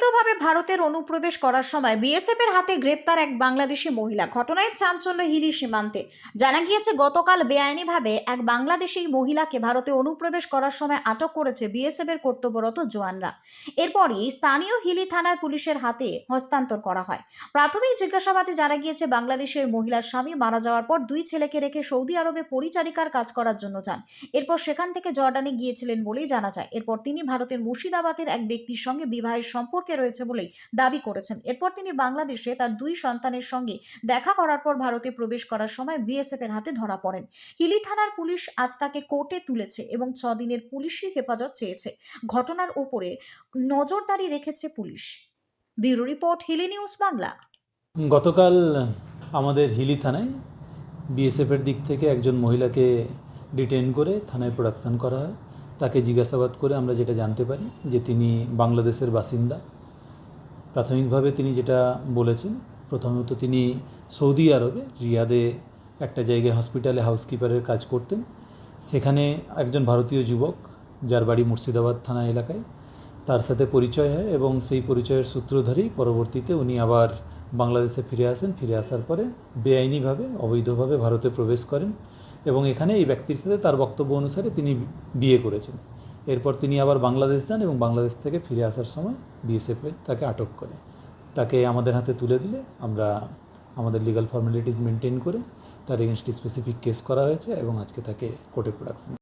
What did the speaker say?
অবৈধভাবে ভারতের অনুপ্রবেশ করার সময় বিএসএফ এর হাতে গ্রেপ্তার এক বাংলাদেশি মহিলা। ঘটনায় চাঞ্চল্য হিলি সীমান্তে। জানা গিয়েছে, গতকাল বেআইনিভাবে এক বাংলাদেশি মহিলাকে ভারতে অনুপ্রবেশ করার সময় আটক করেছে বিএসএফ এর কর্তব্যরত জওয়ানরা। এরপরই স্থানীয় হিলি থানার পুলিশের হাতে হস্তান্তর করা হয়। প্রাথমিক জিজ্ঞাসাবাদে জানা গিয়েছে, বাংলাদেশের মহিলার স্বামী মারা যাওয়ার পর দুই ছেলেকে রেখে সৌদি আরবে পরিচারিকার কাজ করার জন্য যান। এরপর সেখান থেকে জর্ডানে গিয়েছিলেন বলেই জানা যায়। এরপর তিনি ভারতের মুর্শিদাবাদের এক ব্যক্তির সঙ্গে বিবাহের সম্পর্কে রয়েছে বলেই দাবি করেছেন। এরপর তিনি বাংলাদেশে তার দুই সন্তানের সঙ্গে দেখা করার পর ভারতে প্রবেশ করার সময় বিএসএফ এর হাতে ধরা পড়েন। হিলি থানার পুলিশ আজ তাকে কোর্টে তুলেছে এবং ছ দিনের পুলিশি হেফাজত চেয়েছে। ঘটনার উপরে নজরদারি রেখেছে police. Bureau report, Hili news Bangla. গতকাল আমাদের হিলি থানায় বিএসএফের দিক থেকে একজন মহিলাকে ডিটেইন করে থানায় প্রোডাকশন করা হয়। তাকে জিজ্ঞাসাবাদ করে আমরা যেটা জানতে পারি যে তিনি বাংলাদেশের বাসিন্দা। প্রাথমিকভাবে তিনি যেটা বলেছেন, প্রথমত তিনি সৌদি আরবে রিয়াদে একটা জায়গায় হসপিটালে হাউসকিপারের কাজ করতেন। সেখানে একজন ভারতীয় যুবক, যার বাড়ি মুর্শিদাবাদ থানা এলাকায়, তার সাথে পরিচয় হয় এবং সেই পরিচয়ের সূত্র ধরেই পরবর্তীতে উনি আবার বাংলাদেশে ফিরে আসেন। ফিরে আসার পরে বেআইনিভাবে, অবৈধভাবে ভারতে প্রবেশ করেন এবং এখানে এই ব্যক্তির সাথে তার বক্তব্য অনুসারে তিনি বিয়ে করেছেন। এরপর তিনি আবার বাংলাদেশ যান এবং বাংলাদেশ থেকে ফিরে আসার সময় বিএসএফ তাকে আটক করে। তাকে আমাদের হাতে তুলে দিলে আমরা আমাদের লিগাল ফর্মালিটিস মেনটেন করে তার এগেনস্টে স্পেসিফিক কেস করা হয়েছে এবং আজকে তাকে কোর্টে প্রোডাকশন